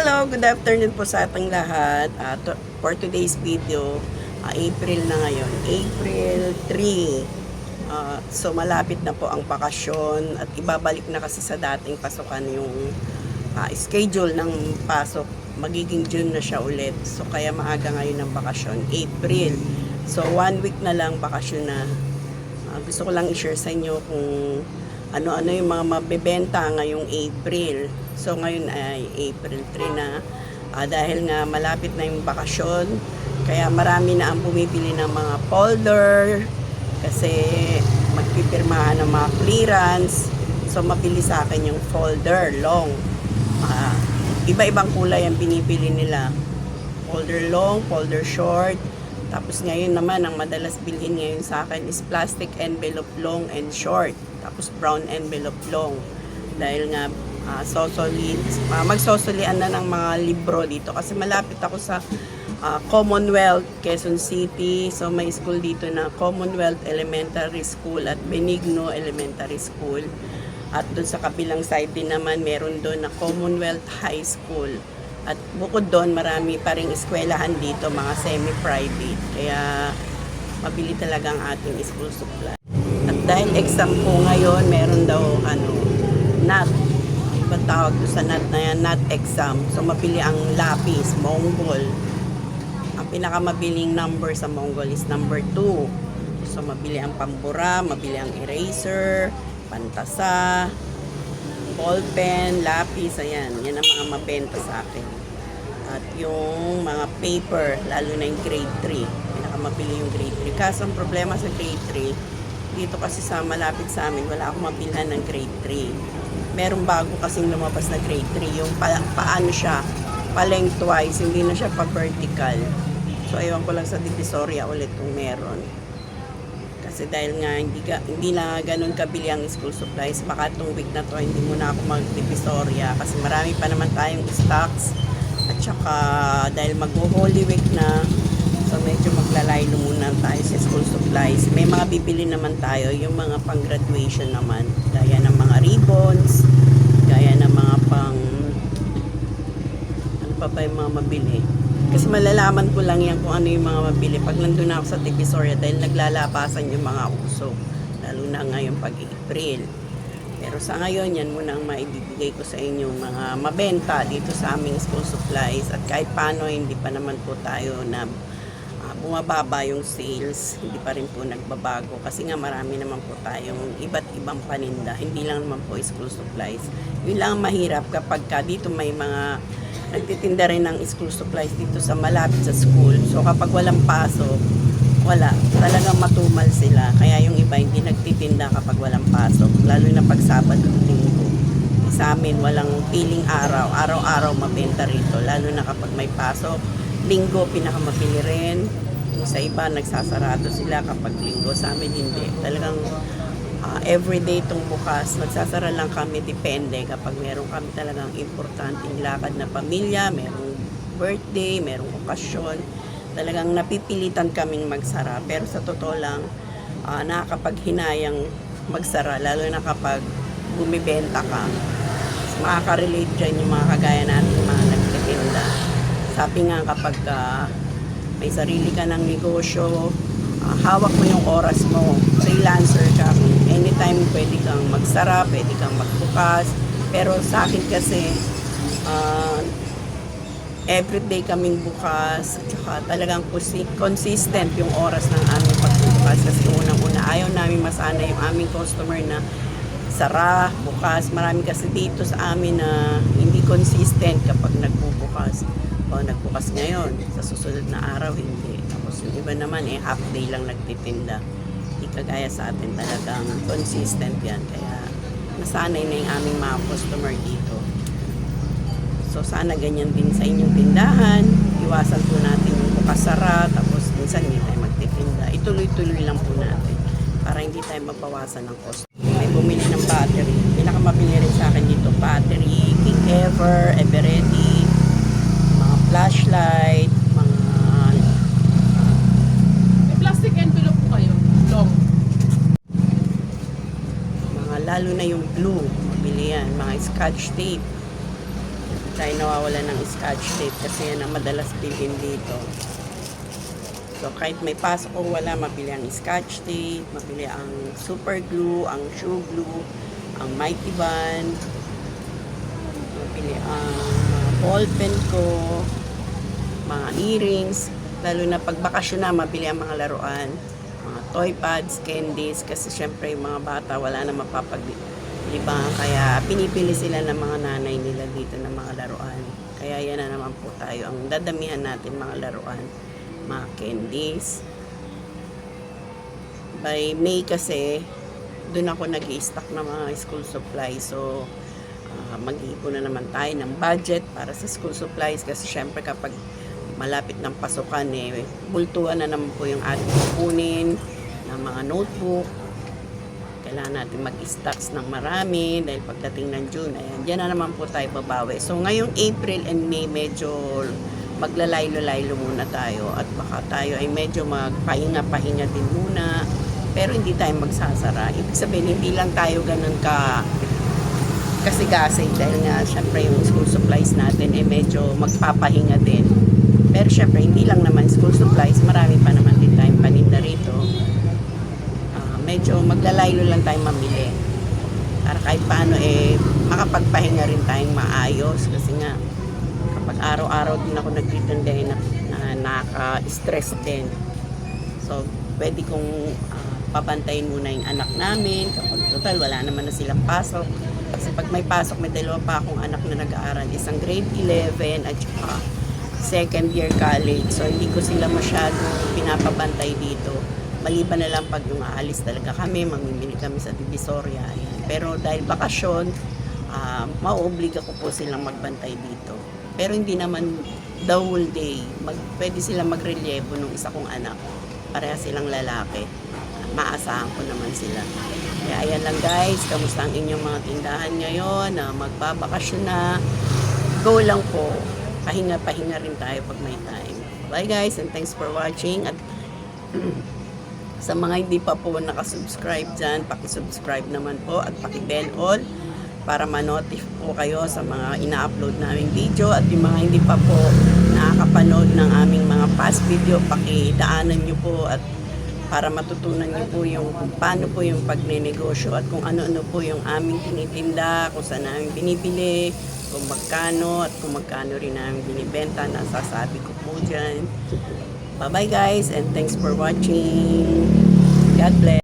Hello, good afternoon po sa ating lahat. Ah, to- for today's video, ah, April na ngayon. April 3. Ah, so malapit na po ang bakasyon at ibabalik na kasi sa dating pasukan yung ah, schedule ng pasok. Magiging June na siya ulit. So kaya maaga ngayon ng bakasyon, April. So one week na lang bakasyon na. Ah, gusto ko lang i-share sa inyo kung ano-ano yung mga mabebenta ngayong April. So ngayon ay April 3 na Ah, dahil nga malapit na yung bakasyon. Kaya marami na ang bumibili ng mga folder kasi magpipirmahan ng mga clearance. So mabili sa akin yung folder long. Ah, iba-ibang kulay ang binibili nila. Folder long, folder short, tapos ngayon naman, ang madalas bilhin ngayon sa akin is plastic envelope long and short. Tapos brown envelope long. Dahil nga, uh, sosoli, uh, magsosolian na ng mga libro dito. Kasi malapit ako sa ah, Commonwealth, Quezon City. So may school dito na Commonwealth Elementary School at Benigno Elementary School. At doon sa kabilang side din naman, meron doon na Commonwealth High School. At bukod doon, marami pa ring eskwelahan dito, mga semi-private. Kaya mabili talaga ang ating school supply. Dahil exam po ngayon, meron daw ano, NAT. Ibang tawag doon sa NAT na yan, NAT exam. So mabili ang lapis, Mongol. Ang pinakamabiling number sa Mongol is number 2. So mabili ang pambura, mabili ang eraser, pantasa, ballpen, lapis, ayan. Yan ang mga mabenta sa akin. At yung mga paper, lalo na yung grade 3. Pinakamabili yung grade 3. Kaso ang problema sa grade 3, dito kasi sa malapit sa amin, wala akong mabilhan ng grade 3. Merong bago kasing lumabas na grade 3. Yung pa, paano siya, pa-lengthwise, hindi na siya pa-vertical. So, aywan ko lang sa Divisoria ulit kung meron. Kasi dahil nga hindi, ga, hindi na ganun kabili ang school supplies, baka itong week na to hindi muna ako mag-divisoria kasi marami pa naman tayong stocks. At saka dahil mag-holy week na, so medyo maglalaylo muna tayo sa school supplies. May mga bibili naman tayo, yung mga pang-graduation naman, gaya ng mga ribbons, gaya ng mga pang ano pa ba yung mga mabili. Kasi malalaman ko lang yan kung ano yung mga mabili pag nandun na ako sa Divisoria dahil naglalabasan yung mga uso. Lalo na ngayon pag April. Pero sa ngayon, yan muna ang maibibigay ko sa inyo mga mabenta dito sa aming school supplies. At kahit paano, hindi pa naman po tayo na bumababa yung sales. Hindi pa rin po nagbabago. Kasi nga marami naman po tayong iba't ibang paninda. Hindi lang naman po school supplies. Yun lang ang mahirap kapag ka dito may mga nagtitinda rin ng school supplies dito sa malapit sa school. So kapag walang pasok, wala. Talagang matumal sila. Kaya yung iba hindi nagtitinda kapag walang pasok. Lalo na pag Sabado at Linggo. Sa amin, walang piling araw. Araw-araw mabenta rito. Lalo na kapag may pasok. Linggo, pinakamabili rin. Yung sa iba, nagsasarado sila kapag linggo. Sa amin, hindi. Talagang ah, everyday itong bukas. Magsasara lang kami, depende. Kapag meron kami talagang importanteng lakad na pamilya, merong birthday, merong okasyon, talagang napipilitan kaming magsara. Pero sa totoo lang, ah, nakakapaghinayang magsara, lalo na kapag bumibenta ka. Makaka-relate dyan yung mga kagaya natin, mga nagtitinda. Sabi nga kapag ah, may sarili ka ng negosyo, ah, hawak mo yung oras mo. Freelancer ka. Anytime pwede kang magsara, pwede kang magbukas. Pero sa akin kasi, ah, everyday kaming bukas at saka talagang consi- consistent yung oras ng aming pagbubukas kasi unang-una ayaw namin masana yung aming customer na sara, bukas. Marami kasi dito sa amin na hindi consistent kapag nagbubukas. O nagbukas ngayon, sa susunod na araw hindi. Tapos yung iba naman eh half day lang nagtitinda. Hindi kagaya sa atin talagang consistent yan. Kaya nasanay na yung aming mga customer dito. So sana ganyan din sa inyong tindahan. Iwasan po natin yung bukas-sara, tapos minsan hindi tayo magtitinda. Ituloy-tuloy lang po natin para hindi tayo mabawasan ng cost. May bumili ng battery. Pinakamabili rin sa akin dito, battery, King Ever, Eveready, flashlight, mga May plastic envelope po kayo. Long. mga lalo na yung blue, mabili yan, mga scotch tape. tayo nawawala ng scotch tape kasi yan ang madalas bilhin dito. So kahit may pasok o wala, mabili ang scotch tape, mabili ang super glue, ang shoe glue, ang mighty band, mabili ang ball pen ko, mga earrings, lalo na pag bakasyon na, mabili ang mga laruan, mga toy pads, candies, kasi syempre yung mga bata wala na mapapaglibangan, kaya pinipili sila ng mga nanay nila dito ng mga laruan. Kaya yan na naman po tayo, ang dadamihan natin mga laruan, mga candies. By May kasi, doon ako nag stock ng mga school supplies. So, ah, mag-iipon na naman tayo ng budget para sa school supplies kasi syempre kapag malapit ng pasukan eh, bultuan na naman po yung ating kukunin ng mga notebook. Kailangan natin mag-stocks ng marami dahil pagdating ng June, ayan, dyan na naman po tayo babawi. So ngayong April and May medyo maglalaylo-laylo muna tayo at baka tayo ay medyo magpahinga-pahinga din muna pero hindi tayo magsasara. Ibig sabihin, hindi lang tayo ganun ka kasigasay dahil nga syempre yung school supplies natin eh medyo magpapahinga din. Pero syempre hindi lang naman school supplies, marami pa naman din tayong paninda rito. Ah, medyo maglalaylo lang tayong mamili. Para kahit paano eh makapagpahinga rin tayong maayos kasi nga kapag araw-araw din ako nagtitinda eh, na, na naka-stress din. So, pwede kong ah, pabantayin muna yung anak namin kapag total wala naman na silang pasok. Kasi pag may pasok, may dalawa pa akong anak na nag-aaral. Isang grade 11 at saka second year college. So, hindi ko sila masyado pinapabantay dito. Maliban na lang pag yung aalis talaga kami, mamimili kami sa Divisoria. Ayan. Pero dahil bakasyon, uh, mauobliga ko po silang magbantay dito. Pero hindi naman the whole day. Mag, pwede silang magrelyebo nung isa kong anak. Pareha silang lalaki. Maasahan ko naman sila. Kaya ayan lang guys, kamusta ang inyong mga tindahan ngayon na magbabakasyon na. Go lang po. Pahinga-pahinga rin tayo pag may time. Bye guys and thanks for watching. At sa mga hindi pa po nakasubscribe dyan, pakisubscribe naman po at pakibell all para ma-notify po kayo sa mga ina-upload naming video at yung mga hindi pa po nakakapanood ng aming mga past video, pakidaanan nyo po at para matutunan nyo po yung kung paano po yung pagnenegosyo at kung ano-ano po yung aming tinitinda, kung saan namin binibili, kung magkano at kung magkano rin namin binibenta, nasasabi ko po dyan. Bye-bye guys and thanks for watching. God bless.